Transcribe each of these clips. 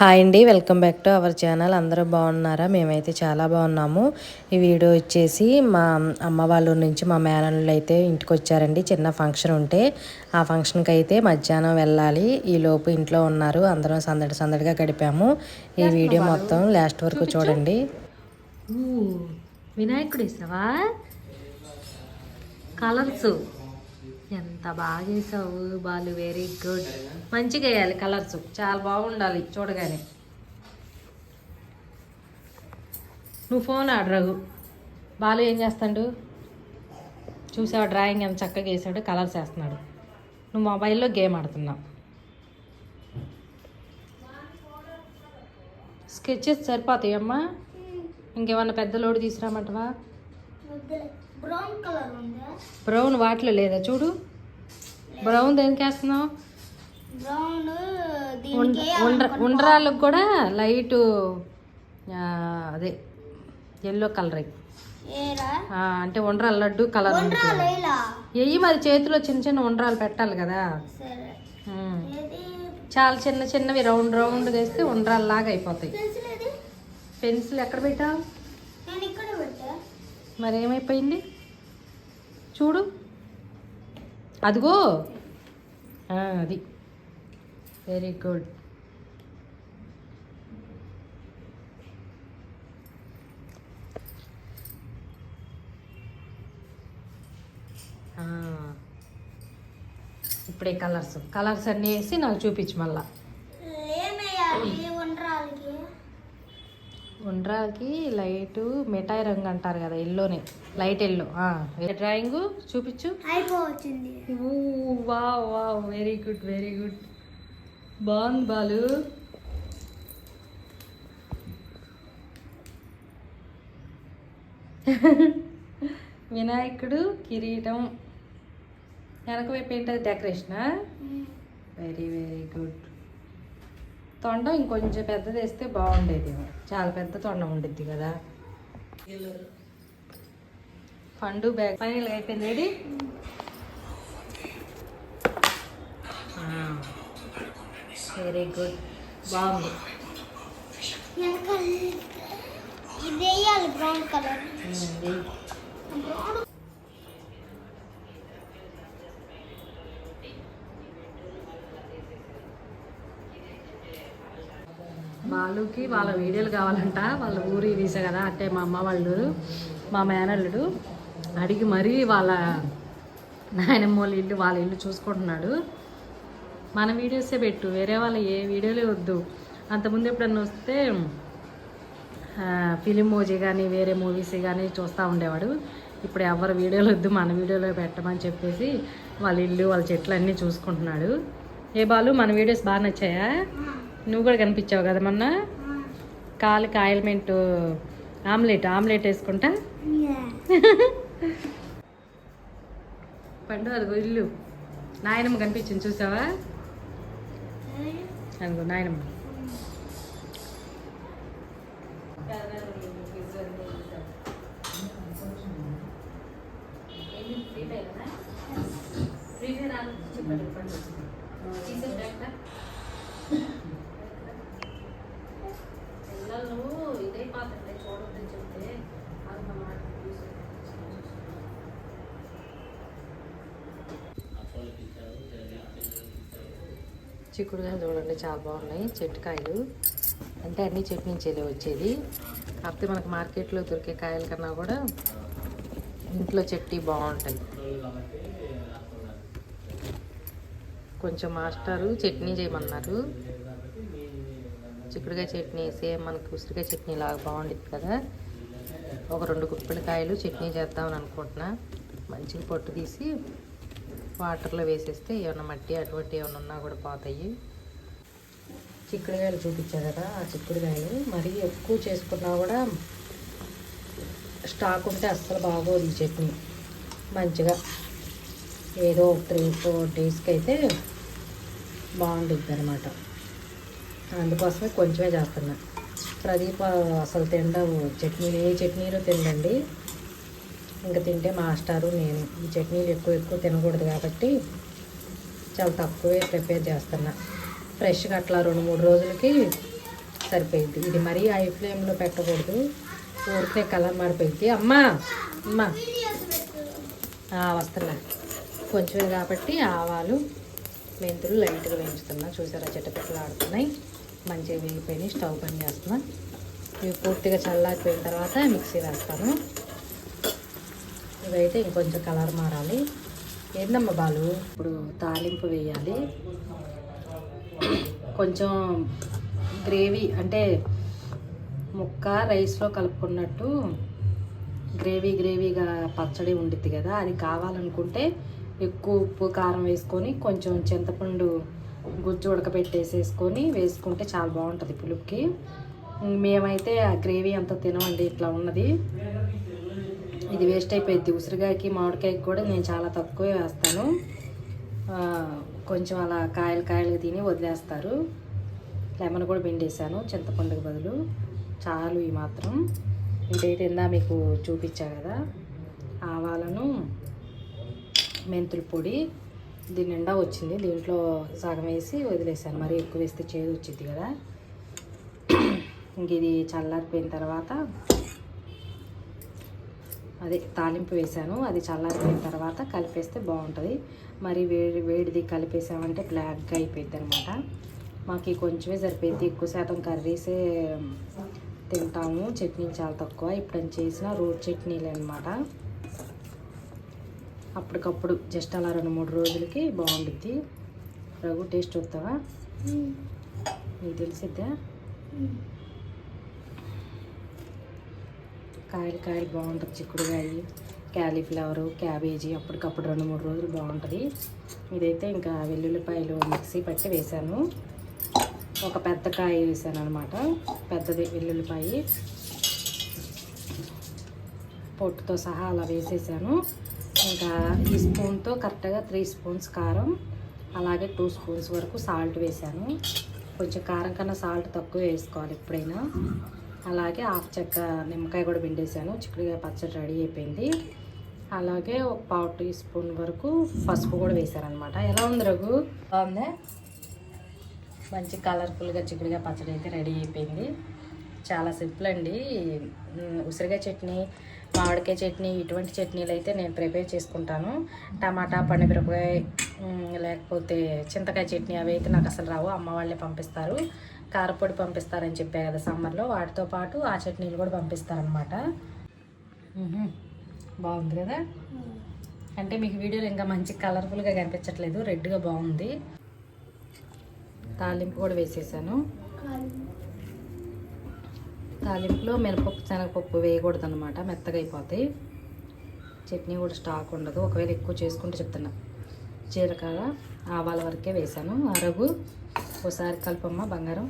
Hi అండి welcome back to our channel. అందరూ బాగున్నారా? మేమైతే చాలా బాగున్నాము. ఈ వీడియో వచ్చేసి మా అమ్మ వాళ్ళ ఊరు నుంచి మా మేనల్లు అయితే ఇంటికి వచ్చారండి. చిన్న ఫంక్షన్ ఉంటే ఆ ఫంక్షన్కి అయితే మధ్యాహ్నం వెళ్ళాలి. ఈ లోపు ఇంట్లో ఉన్నారు. అందరం సందడి సందడిగా గడిపాము. ఈ వీడియో మొత్తం లాస్ట్ వరకు చూడండి. వినాయకుడు కలర్స్ ఎంత బాగా వేసావు బాలు వెరీ గుడ్ మంచిగా వేయాలి కలర్స్ చాలా బాగుండాలి చూడగానే. నువ్వు ఫోన్ ఆడరావు బాలు ఏం చేస్తాడు? చూసావు డ్రాయింగ్ ఎంత చక్కగా వేసాడు? కలర్స్ వేస్తున్నాడు. నువ్వు మొబైల్లో గేమ్ ఆడుతున్నావు. స్కెచెస్ సరిపోతాయమ్మా? ఇంకేమన్నా పెద్ద లోడ్ తీసుకురామంటవా? బ్రౌన్ కలర్ ఉందా? బ్రౌన్ వాటిలో లేదా? చూడు. బ్రౌన్ దేనికి వేస్తున్నావు? బ్రౌన్ ఉండ- దీనికి ఉండ్ర ఉండ్రాళ్ళకు కూడా లైట్ అదే ఎల్లో కలర్ అంటే ఉండ్రాల లడ్డు కలర్ ఎయ్యి మరి చేతిలో చిన్న చిన్న ఉండ్రాలు పెట్టాలి కదా. చాలా చిన్న చిన్నవి రౌండ్ రౌండ్ వేస్తే ఉండ్రాలు లాగా అయిపోతాయి. పెన్సిల్ ఎక్కడ పెట్టావు? నేను ఇక్కడ పెట్టా మరి ఏమైపోయింది చూడు. అదిగో. అది. వెరీ గుడ్ ఇప్పుడే కలర్స్ కలర్స్ అన్నీ వేసి నాకు చూపించు మళ్ళీ ఏమేయాలి ఉండ్రాలకి ఉండ్రాకి లైట్ మిఠాయి రంగు అంటారు కదా ఎల్లోనే. Light yellow. డ్రాయింగ్? చూపించు. అయిపోవచ్చింది. వా వా వెరీ గుడ్ వెరీ గుడ్. బాగుంది బాలు. వినాయకుడు కిరీటం. వెనక వైపు ఏంటది? డెకరేషనా? Very very good. తొండం ఇంకొంచెం పెద్దది వేస్తే బాగుండేది. చాలా పెద్ద తొండం ఉండిద్ది కదా. పండు బ్యాగ్ ఫైనల్ అయిపోయింది. ఏది వెరీ గుడ్ బాగుంది. వెనకాల ఇది వేయాలి బ్రౌన్ కలర్ వాళ్ళకి వాళ్ళ వీడియోలు కావాలంట. వాళ్ళ ఊరి తీసా కదా. అంటే మా అమ్మ వాళ్ళు మా మేనల్లుడు అడిగి మరీ వాళ్ళ నాయనమ్మ వాళ్ళ ఇల్లు వాళ్ళ ఇల్లు చూసుకుంటున్నాడు. మన వీడియోసే పెట్టు. వేరే వాళ్ళ ఏ వీడియోలే వద్దు. అంతకుముందు ఎప్పుడన్నా వస్తే ఫిలిం మోజీ కానీ వేరే మూవీస్ కానీ చూస్తూ ఉండేవాడు. ఇప్పుడు ఎవరి వీడియోలు వద్దు మన వీడియోలో పెట్టమని చెప్పేసి వాళ్ళ ఇల్లు వాళ్ళ చెట్లు అన్నీ చూసుకుంటున్నాడు. ఏ బాలు మన వీడియోస్ బాగా నచ్చాయా? నువ్వు కూడా కనిపించావు కదా మొన్న? కాలుకి ఆయిల్మెంట్ ఆమ్లెట్ ఆమ్లెట్ వేసుకుంటా? పండు అదిగో ఇల్లు. నాయనమ్మ కనిపించింది చూసావా? అదిగో నాయనమ్మ. చిక్కుడుకాయలు చూడండి చాలా బాగున్నాయి. చెట్టుకాయలు. అంటే అన్ని చెట్టు నుంచి వచ్చేది. కాకపోతే మనకు మార్కెట్లో దొరికే కాయల కన్నా కూడా ఇంట్లో చెట్టి బాగుంటాయి కొంచెం మాస్టారు చట్నీ చేయమన్నారు. చిక్కుడుకాయ చట్నీ సేమ్ మనకి ఉసిరికాయ చట్నీ లాగా బాగుండిద్ది కదా. ఒక రెండు గుప్పిడికాయలు చట్నీ చేద్దామని అనుకుంటున్నా. మంచిగా పొట్టు తీసి వాటర్లో వేసేస్తే ఏమైనా మట్టి అటువంటి ఏమైనా ఉన్నా కూడా పోతాయి. చిక్కుడుకాయలు చూపించా కదా ఆ చిక్కుడుకాయలు. మరీ ఎక్కువ చేసుకున్నా కూడా స్టాక్ ఉంటే అస్సలు బాగోదు ఈ చట్నీ. మంచిగా ఏదో ఒక త్రీ ఫోర్ డేస్కి అయితే బాగుంటుంది అనమాట అందుకోసమే కొంచెమే చేస్తున్నా. ప్రదీప్ అసలు తినడం చట్నీలు ఏ చట్నీలు తినండి ఇంకా తింటే మాస్టారు నేను ఈ చట్నీలు ఎక్కువ ఎక్కువ తినకూడదు కాబట్టి చాలా తక్కువే ప్రిపేర్ చేస్తున్నా. ఫ్రెష్గా అట్లా రెండు మూడు రోజులకి సరిపోయింది. ఇది మరీ హై ఫ్లేమ్లో పెట్టకూడదు. ఊరికే కలర్ మారిపోయింది. అమ్మా అమ్మా. వస్తున్నా. కొంచెమే కాబట్టి ఆవాలు మెంతులు లైట్గా వేయించుతున్నా. చూసారా చిట్టపెట్టలు ఆడుతున్నాయి మంచిగా వేగిపోయినాయి. స్టవ్ పని చేస్తున్నా. ఇవి పూర్తిగా చల్లారిపోయిన తర్వాత మిక్సీ వేస్తాను. ఇవైతే ఇంకొంచెం కలర్ మారాలి. ఏందమ్మా బాలు? ఇప్పుడు తాలింపు వేయాలి. కొంచెం గ్రేవీ అంటే ముక్క రైస్లో కలుపుకున్నట్టు గ్రేవీ గ్రేవీగా పచ్చడి ఉండిద్ది కదా అది కావాలనుకుంటే ఎక్కువ ఉప్పు కారం వేసుకొని కొంచెం చింతపండు గుజ్జు ఉడకబెట్టేసేసుకొని వేసుకుంటే చాలా బాగుంటుంది పులుపుకి. మేమైతే ఆ గ్రేవీ అంత తినమండి ఇట్లా ఉన్నది. ఇది వేస్ట్ అయిపోయింది ఉసిరికాయకి మామిడికాయకి కూడా నేను చాలా తక్కువే వేస్తాను. కొంచెం అలా కాయలు కాయలు తిని వదిలేస్తారు. లెమన్ కూడా పిండేశాను. చింతపండుకి బదులు. చాలు ఈ మాత్రం. ఇదైతే ఇందా మీకు చూపించా కదా. ఆవాలను మెంతుల పొడి. దీని నిండా వచ్చింది. దీంట్లో సగం వేసి వదిలేసాను మరి ఎక్కువ వేస్తే చేదు వచ్చింది కదా. ఇంక ఇది చల్లారిపోయిన తర్వాత అదే తాలింపు వేసాను. అది చల్లారిపోయిన తర్వాత కలిపేస్తే బాగుంటుంది. మరి వేడి వేడిది కలిపేసామంటే బ్లాక్గా అయిపోయింది అనమాట మాకు కొంచెమే సరిపోయింది. ఎక్కువ శాతం కర్రీసే తింటాము. చట్నీ చాలా తక్కువ. ఇప్పుడు చేసిన రోడ్ చట్నీలు అనమాట అప్పటికప్పుడు జస్ట్ అలా రెండు మూడు రోజులకి బాగుండిద్ది. రఘు టేస్ట్ వస్తావా నీకు తెలిసిద్దా? కాయలు కాయలు బాగుంటుంది చిక్కుడుకాయ క్యాలీఫ్లవరు క్యాబేజీ అప్పటికప్పుడు రెండు మూడు రోజులు బాగుంటుంది. ఇదైతే ఇంకా వెల్లుల్లిపాయలు మిక్సీ పట్టి వేసాను. ఒక పెద్ద కాయ వేసాను అనమాట పెద్దది వెల్లుల్లిపాయ. పొట్టుతో సహా అలా వేసేసాను. ఇంకా ఈ స్పూన్తో కరెక్ట్గా త్రీ స్పూన్స్ కారం అలాగే టూ స్పూన్స్ వరకు సాల్ట్ వేసాను. కొంచెం కారం కన్నా సాల్ట్ తక్కువ వేసుకోవాలి ఎప్పుడైనా. అలాగే హాఫ్ చెక్క నిమ్మకాయ కూడా పిండేసాను చిక్కుడుగా పచ్చడి రెడీ అయిపోయింది. అలాగే ఒక పావు టీ స్పూన్ వరకు పసుపు కూడా వేశారనమాట అనమాట ఎలా ఉంది రఘు? బాగుందా? మంచి కలర్ఫుల్గా చిక్కుడుగా పచ్చడి అయితే రెడీ అయిపోయింది. చాలా సింపుల్ అండి. ఉసిరికాయ చట్నీ మామిడికాయ చట్నీ ఇటువంటి చట్నీలు అయితే నేను ప్రిపేర్ చేసుకుంటాను. టమాటా పండుమిరపకాయ లేకపోతే చింతకాయ చట్నీ అవి అయితే నాకు అసలు రావు. అమ్మ వాళ్ళే పంపిస్తారు. కారపొడి పంపిస్తారని చెప్పా కదా సమ్మర్లో. వాటితో పాటు ఆ చట్నీలు కూడా పంపిస్తారనమాట బాగుంది కదా? అంటే మీకు వీడియోలో ఇంకా మంచి కలర్ఫుల్గా కనిపించట్లేదు. రెడ్గా బాగుంది. తాలింపు కూడా వేసేసాను. తాలింపులో మినపప్పు శనగపప్పు వేయకూడదు అనమాట మెత్తగా అయిపోతాయి. చట్నీ కూడా స్టాక్ ఉండదు. ఒకవేళ ఎక్కువ చేసుకుంటే చెప్తున్నా. జీలకర్ర ఆవాల వరకే వేసాను. అరగు ఒకసారి కలుపమ్మ బంగారం.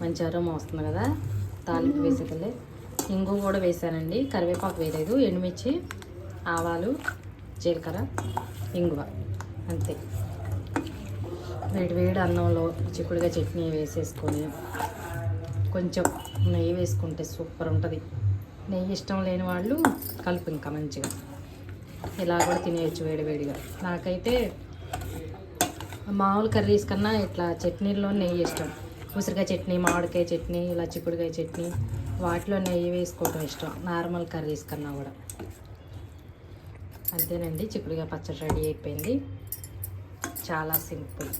మంచి అరోమా వస్తుంది కదా తాలింపు వేసేకలే ఇంగు కూడా వేసానండి కరివేపాకు వేయలేదు ఎండుమిర్చి ఆవాలు జీలకర్ర ఇంగువ అంతే. వేడి వేడి అన్నంలో చిక్కుడుగా చట్నీ వేసేసుకొని కొంచెం నెయ్యి వేసుకుంటే సూపర్ ఉంటుంది. నెయ్యి ఇష్టం లేని వాళ్ళు కలుపు ఇంకా మంచిగా. ఇలా కూడా తినేయచ్చు వేడి వేడిగా నాకైతే మామూలు కర్రీస్ కన్నా ఇట్లా చట్నీల్లో నెయ్యి ఇష్టం. ఉసిరికాయ చట్నీ మామిడికాయ చట్నీ ఇలా చిక్కుడుకాయ చట్నీ వాటిలో నెయ్యి వేసుకోవడం ఇష్టం. నార్మల్ కర్రీస్ కన్నా కూడా. అంతేనండి. చిక్కుడుగా పచ్చడి రెడీ అయిపోయింది. చాలా సింపుల్.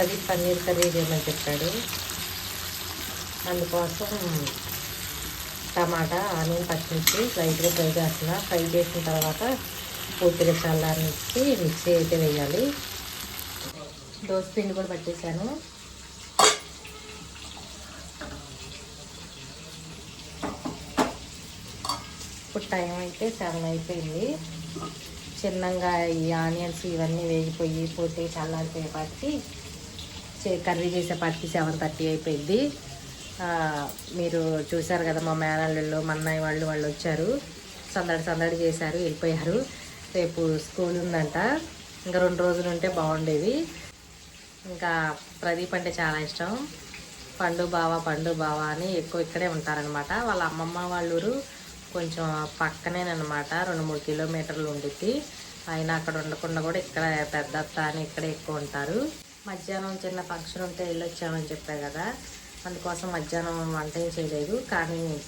అది పన్నీర్ కర్రీ చేయమని చెప్పాడు? అందుకోసం టమాటా ఆనియన్ పచ్చిమిర్చి లైట్గా ఫ్రై చేస్తున్నా. ఫ్రై చేసిన తర్వాత పూర్తిగా చల్లారనిచ్చి మిక్సీ అయితే వేయాలి. దోశ పిండి కూడా పట్టేశాను. ఇప్పుడు టైం అయితే సెవెన్ అయిపోయింది. చిన్నగా ఈ ఆనియన్స్ ఇవన్నీ వేగిపోయి పోతే చల్లారిపోయేపాటికి చే- కర్రీ చేసేపాటికి సెవెన్ థర్టీ అయిపోయింది. మీరు చూశారు కదా మా మేనల్లు మా అన్నయ్య వాళ్ళు వాళ్ళు వచ్చారు. సందడి సందడి చేశారు వెళ్ళిపోయారు. రేపు స్కూల్ ఉందంట. ఇంకా రెండు రోజులు ఉంటే బాగుండేది. ఇంకా ప్రదీప్ అంటే చాలా ఇష్టం. పండు బావ పండు బావ అని ఎక్కువ ఇక్కడే ఉంటారనమాట వాళ్ళ అమ్మమ్మ వాళ్ళ ఊరు కొంచెం పక్కనేనమాట రెండు మూడు కిలోమీటర్లు ఉండిద్ది. ఆయన అక్కడ ఉండకుండా కూడా ఇక్కడ పెద్ద అత్త అని ఇక్కడే ఎక్కువ ఉంటారు. మధ్యాహ్నం చిన్న ఫంక్షన్ ఉంటే వెళ్ళొచ్చామని చెప్పా కదా. అందుకోసం మధ్యాహ్నం వంట ఏం చేయలేదు. కానీ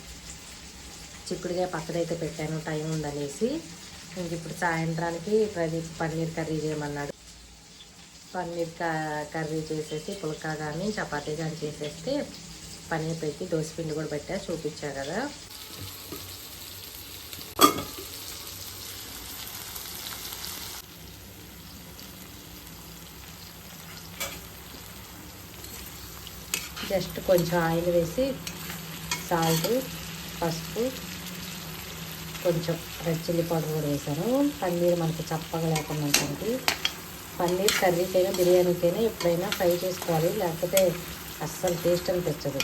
చిక్కుడుగా పచ్చడైతే పెట్టాను. టైం ఉందనేసి ఇంక ఇప్పుడు సాయంత్రానికి ప్రదీప్ పన్నీర్ కర్రీ చేయమన్నాడు. పన్నీర్ క- కర్రీ చేసేసి పుల్కా కానీ చపాతీ కానీ చేసేస్తే పన్నీర్ పెట్టి దోశ పిండి కూడా పెట్టా చూపించా కదా. జస్ట్ కొంచెం ఆయిల్ వేసి సాల్ట్ పసుపు కొంచెం రెడ్ చిల్లీ పౌడర్ కూడా వేసాను. పన్నీర్ మనకి చప్పగా లేకుండా ఉంటుంది. పన్నీర్ కర్రీకైనా బిర్యానీకైనా ఎప్పుడైనా ఫ్రై చేసుకోవాలి. లేకపోతే అస్సలు టేస్ట్ అనిపించదు.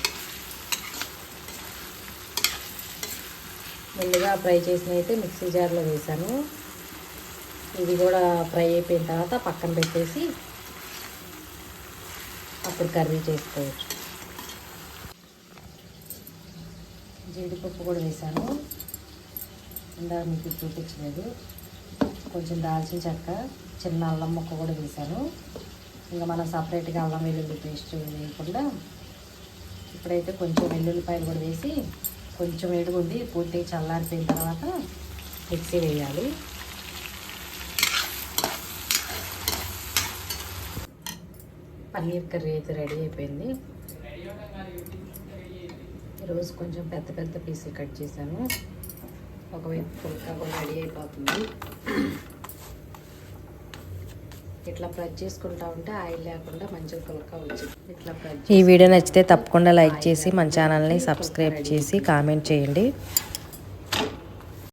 ముందుగా ఫ్రై చేసిన అయితే మిక్సీ జార్లో వేసాను. ఇది కూడా ఫ్రై అయిపోయిన తర్వాత పక్కన పెట్టేసి అప్పుడు కర్రీ చేసుకోవచ్చు. జీడిపప్పు కూడా వేసాను ఇందాక మీకు చూపించలేదు. కొంచెం దాల్చిన చెక్క చిన్న అల్లం ముక్క కూడా వేసాను ఇంకా మనం సపరేట్గా అల్లం వెల్లుల్లి పేస్ట్ వేయకుండా ఇప్పుడైతే కొంచెం వెల్లుల్లిపాయలు కూడా వేసి కొంచెం వేడిగుండి పూర్తిగా చల్లారిపోయిన తర్వాత మిక్సీ వేయాలి. పన్నీర్ కర్రీ అయితే రెడీ అయిపోయింది. ఈరోజు కొంచెం పెద్ద పెద్ద పీసులు కట్ చేశాను. ఒకవైపు పుల్కా కూడా రెడీ అయిపోతుంది. ఇట్లా ప్రెస్ చేసుకుంటా ఉంటే ఆయిల్ లేకుండా మంచిగా పుల్కా వచ్చింది ఇట్లా ఈ వీడియో నచ్చితే తప్పకుండా లైక్ చేసి మన ఛానల్ని సబ్స్క్రైబ్ చేసి కామెంట్ చేయండి.